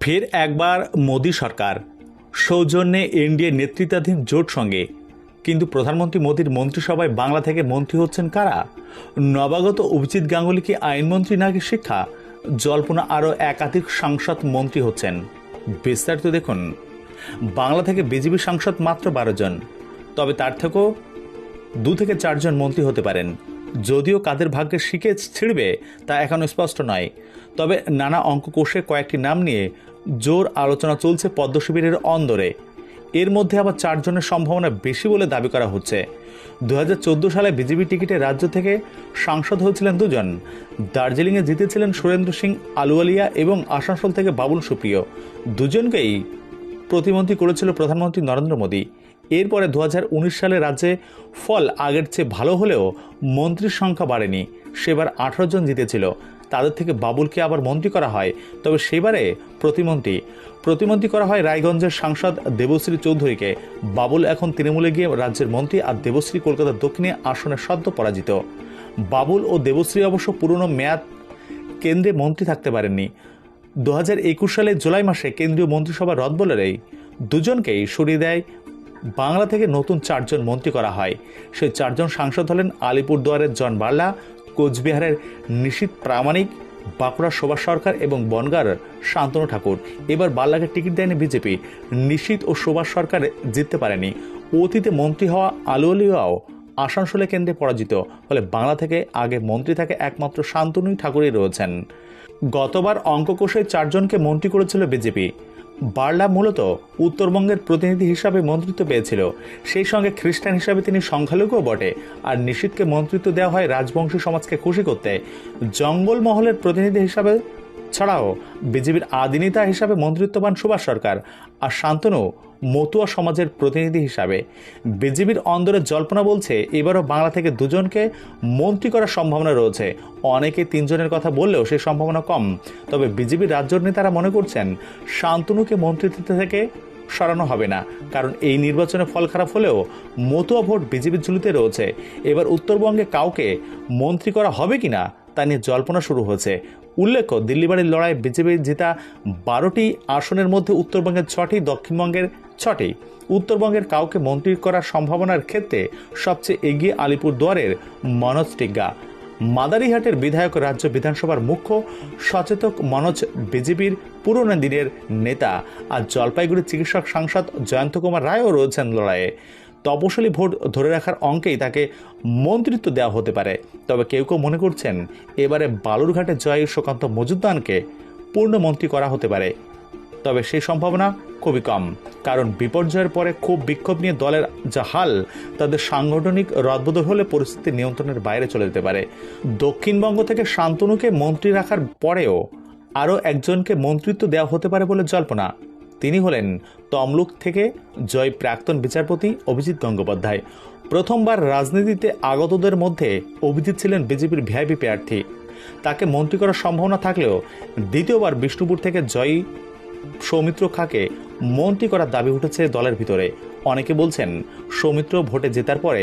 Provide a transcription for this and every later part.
ফের একবার মোদী সরকার। সৌজন্যে এনডিএ নেতৃত্বাধীন জোট সঙ্গে। কিন্তু প্রধানমন্ত্রী মোদীর মন্ত্রিসভায় বাংলা থেকে মন্ত্রী হচ্ছেন কারা? নবাগত অভিজিৎ গাঙ্গুলি কি আইনমন্ত্রী নাকি শিক্ষা? জল্পনা আরও একাধিক সাংসদ মন্ত্রী হচ্ছেন। বিস্তারিত দেখুন। বাংলা থেকে বিজেপি সাংসদ মাত্র বারো জন। তবে তার থেকেও দু থেকে চারজন মন্ত্রী হতে পারেন। যদিও কাদের ভাগ্যে শিখে ছিঁড়বে তা এখনও স্পষ্ট নয়। তবে নানা অঙ্ক কোষে কয়েকটি নাম নিয়ে জোর আলোচনা চলছে পদ্ম শিবিরের অন্দরে। এর মধ্যে আবার চারজনের সম্ভাবনা বেশি বলে দাবি করা হচ্ছে। দু হাজার চোদ্দ সালে বিজেপি টিকিটে রাজ্য থেকে সাংসদ হয়েছিলেন দুজন। দার্জিলিংয়ে জিতেছিলেন সুরেন্দ্র সিং আলুয়ালিয়া এবং আসানসোল থেকে বাবুল সুপ্রিয়। দুজনকেই প্রতিমন্ত্রী করেছিল প্রধানমন্ত্রী নরেন্দ্র মোদী। এরপরে দু হাজার উনিশ সালে রাজ্যে ফল আগের চেয়ে ভালো হলেও মন্ত্রীর সংখ্যা বাড়েনি। সেবার আঠারো জন জিতেছিল। তাদের থেকে বাবুলকে আবার মন্ত্রী করা হয়। তবে সেবারে প্রতিমন্ত্রী। প্রতিমন্ত্রী করা হয় রায়গঞ্জের সাংসদ দেবশ্রী চৌধুরীকে। বাবুল এখন তৃণমূলে গিয়ে রাজ্যের মন্ত্রী আর দেবশ্রী কলকাতার দক্ষিণে আসনে সদ্য পরাজিত। বাবুল ও দেবশ্রী অবশ্য পুরনো মেয়াদ কেন্দ্রে মন্ত্রী থাকতে পারেননি। দু হাজার একুশ সালের জুলাই মাসে কেন্দ্রীয় মন্ত্রিসভা রদ বলেই দুজনকেই সরিয়ে দেয় বাংলা থেকে নতুন চারজন মন্ত্রী করা হয়। সেই চারজন সাংসদ হলেন আলিপুরদুয়ারের জন বার্লা কোচবিহারের নিশীত প্রামাণিক বাঁকুড়ার শোভাষ সরকার এবং বনগার শান্তনু ঠাকুর। এবার বাল্লাকে টিকিট দেয়নি বিজেপি। নিশীত ও শোভাষ সরকার জিততে পারেনি। অতীতে মন্ত্রী হওয়া আলুয়ালিয়াও আসানসোলে কেন্দ্রে পরাজিত। ফলে বাংলা থেকে আগে মন্ত্রী থাকে একমাত্র শান্তনুই ঠাকুরই রয়েছেন। গতবার অঙ্ককোষে চারজনকে মন্ত্রী করেছিল বিজেপি। বার্লা মূলত উত্তরবঙ্গের প্রতিনিধি হিসাবে মন্ত্রিত্ব পেয়েছিল। সেই সঙ্গে খ্রিস্টান হিসাবে তিনি সংখ্যালঘুও বটে। আর নিশীথকে মন্ত্রিত্ব দেওয়া হয় রাজবংশী সমাজকে খুশি করতে। জঙ্গলমহলের প্রতিনিধি হিসাবে ছাড়াও বিজেপির আদিনেতা হিসাবে মন্ত্রিত্ববান সুভাষ সরকার আর শান্তনু মতুয়া সমাজের প্রতিনিধি হিসাবে। বিজেপির অন্দরের জল্পনা বলছে, এবারও বাংলা থেকে দুজনকে মন্ত্রী করার সম্ভাবনা রয়েছে। অনেকে তিনজনের কথা বললেও সেই সম্ভাবনা কম। তবে বিজেপির রাজ্য নেতারা মনে করছেন, শান্তনুকে মন্ত্রিত্ব থেকে সরানো হবে না। কারণ এই নির্বাচনে ফল খারাপ হলেও মতুয়া ভোট বিজেপির ঝুলিতে রয়েছে। এবার উত্তরবঙ্গে কাউকে মন্ত্রী করা হবে কিনা তা নিয়ে জল্পনা শুরু হয়েছে। উল্লেখ্য দিল্লি বাড়ির লড়াই বিজেপি জেতা বারোটি আসনের মধ্যে উত্তরবঙ্গের ছটি, দক্ষিণবঙ্গের ছটি। উত্তরবঙ্গের কাউকে মন্ত্রী করার সম্ভাবনার ক্ষেত্রে সবচেয়ে এগিয়ে আলিপুর দুয়ারের মনোজ টিগ্গা। মাদারিহাটের বিধায়ক রাজ্য বিধানসভার মুখ্য সচেতক মনোজ বিজেপির পুরনো দিনের নেতা। আর জলপাইগুড়ির চিকিৎসক সাংসদ জয়ন্ত কুমার রায়ও রয়েছেন লড়াইয়ে। তপশালী ভোট ধরে রাখার অঙ্কেই তাকে মন্ত্রিত্ব দেওয়া হতে পারে। তবে কেউ কেউ মনে করছেন, এবারে বালুরঘাটে জয় সুকান্ত মজুদ্দানকে পূর্ণমন্ত্রী করা হতে পারে। তবে সেই সম্ভাবনা খুবই কম, কারণ বিপর্যয়ের পরে খুব বিক্ষোভ নিয়ে দলের যা হাল, তাদের সাংগঠনিক রদবদল হলে পরিস্থিতি নিয়ন্ত্রণের বাইরে চলে যেতে পারে। দক্ষিণবঙ্গ থেকে শান্তনুকে মন্ত্রী রাখার পরেও আরও একজনকে মন্ত্রিত্ব দেওয়া হতে পারে বলে জল্পনা। তিনি হলেন তমলুক থেকে জয় প্রাক্তন বিচারপতি অভিজিৎ গঙ্গোপাধ্যায়। প্রথমবার রাজনীতিতে আগতদের মধ্যে অভিজিৎ ছিলেন বিজেপির ভিআইপি প্রার্থী। তাকে মন্ত্রী করার সম্ভাবনা থাকলেও দ্বিতীয়বার বিষ্ণুপুর থেকে জয়ী সৌমিত্র খাকে মন্ত্রী করার দাবি উঠেছে দলের ভিতরে। অনেকে বলছেন, সৌমিত্র ভোটে জেতার পরে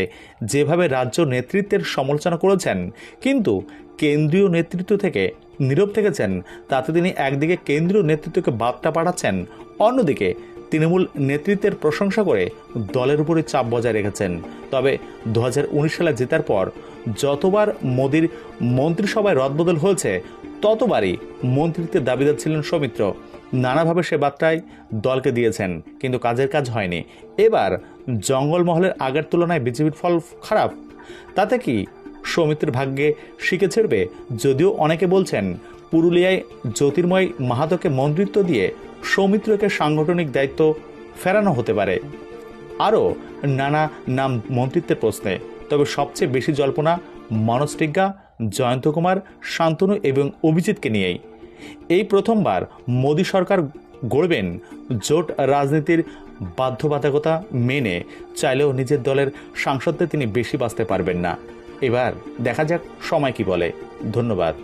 যেভাবে রাজ্য নেতৃত্বের সমালোচনা করেছেন, কিন্তু কেন্দ্রীয় নেতৃত্ব থেকে নীরব থেকেছেন। তাতে তিনি একদিকে কেন্দ্রীয় নেতৃত্বকে বার্তা পাঠাচ্ছেন, অন্যদিকে তৃণমূল নেতৃত্বের প্রশংসা করে দলের উপরে চাপ বজায় রেখেছেন। তবে দু হাজার উনিশ সালে জেতার পর যতবার মোদির মন্ত্রিসভায় রদবদল হয়েছে, ততবারই মন্ত্রিত্বের দাবিদার ছিলেন সৌমিত্র। নানাভাবে সে বার্তায় দলকে দিয়েছেন, কিন্তু কাজের কাজ হয়নি। এবার জঙ্গলমহলের আগের তুলনায় বিজেপির ফল খারাপ। তাতে কি সৌমিত্রের ভাগ্যে শিখে ছেড়বে। যদিও অনেকে বলছেন, পুরুলিয়ায় জ্যোতির্ময় মাহাতোকে মন্ত্রিত্ব দিয়ে সৌমিত্রকে সাংগঠনিক দায়িত্ব ফেরানো হতে পারে। আরও নানা নাম মন্ত্রিত্বের প্রশ্নে, তবে সবচেয়ে বেশি জল্পনা মনোজ টিগ্গা জয়ন্ত কুমার শান্তনু এবং অভিজিৎকে নিয়েই। এই প্রথমবার মোদী সরকার গড়বেন জোট রাজনীতির বাধ্যবাধকতা মেনে, চাইলেও নিজের দলের সাংসদদের তিনি বেশি বাঁচতে পারবেন না। এবার দেখা যাক সময় কি বলে। ধন্যবাদ।